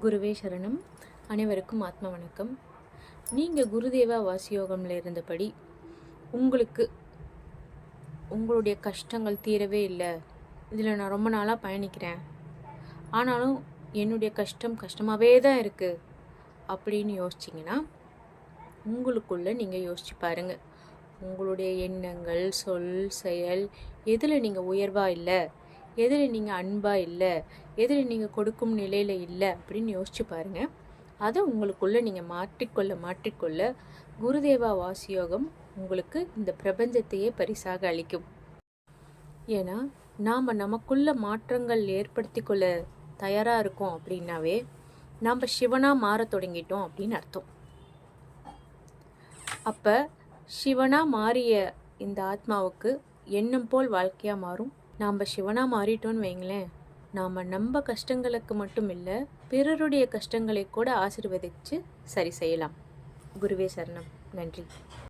குருவே சரணம். அனைவருக்கும் ஆத்ம வணக்கம். நீங்கள் குருதேவா வாசியோகம்ல இருந்தபடி உங்களுக்கு உங்களுடைய கஷ்டங்கள் தீரவே இல்லை. இதில் நான் ரொம்ப நாளாக பயணிக்கிறேன். ஆனாலும் என்னுடைய கஷ்டம் கஷ்டமாகவே தான் இருக்குது அப்படின்னு யோசிச்சிங்கன்னா உங்களுக்குள்ளே நீங்கள் யோசிச்சு பாருங்கள் உங்களுடைய எண்ணங்கள் சொல் செயல் எதில் நீங்கள் உயர்வாக இல்லை. எதில் நீங்கள் அன்பாக இல்லை எதில் நீங்கள் கொடுக்கும் நிலையில் இல்லை அப்படின்னு யோசிச்சு பாருங்கள் அதை உங்களுக்குள்ளே நீங்கள் மாற்றிக்கொள்ள மாற்றிக்கொள்ள குருதேவா வாசியோகம் உங்களுக்கு இந்த பிரபஞ்சத்தையே பரிசாக அளிக்கும். ஏன்னா நாம் நமக்குள்ள மாற்றங்கள் ஏற்படுத்தி கொள்ள தயாராக இருக்கோம் அப்படின்னாவே நாம் சிவனாக மாற தொடங்கிட்டோம் அப்படின்னு அர்த்தம். அப்போ சிவனாக மாறிய இந்த ஆத்மாவுக்கு எண்ணம் போல் வாழ்க்கையாக மாறும். நாம் சிவனாக மாறிட்டோன்னு வைங்களேன். நாம் நம்ம கஷ்டங்களுக்கு மட்டும் இல்லை பிறருடைய கஷ்டங்களை கூட ஆசிர்வதித்து சரி செய்யலாம். குருவே சரணம். நன்றி.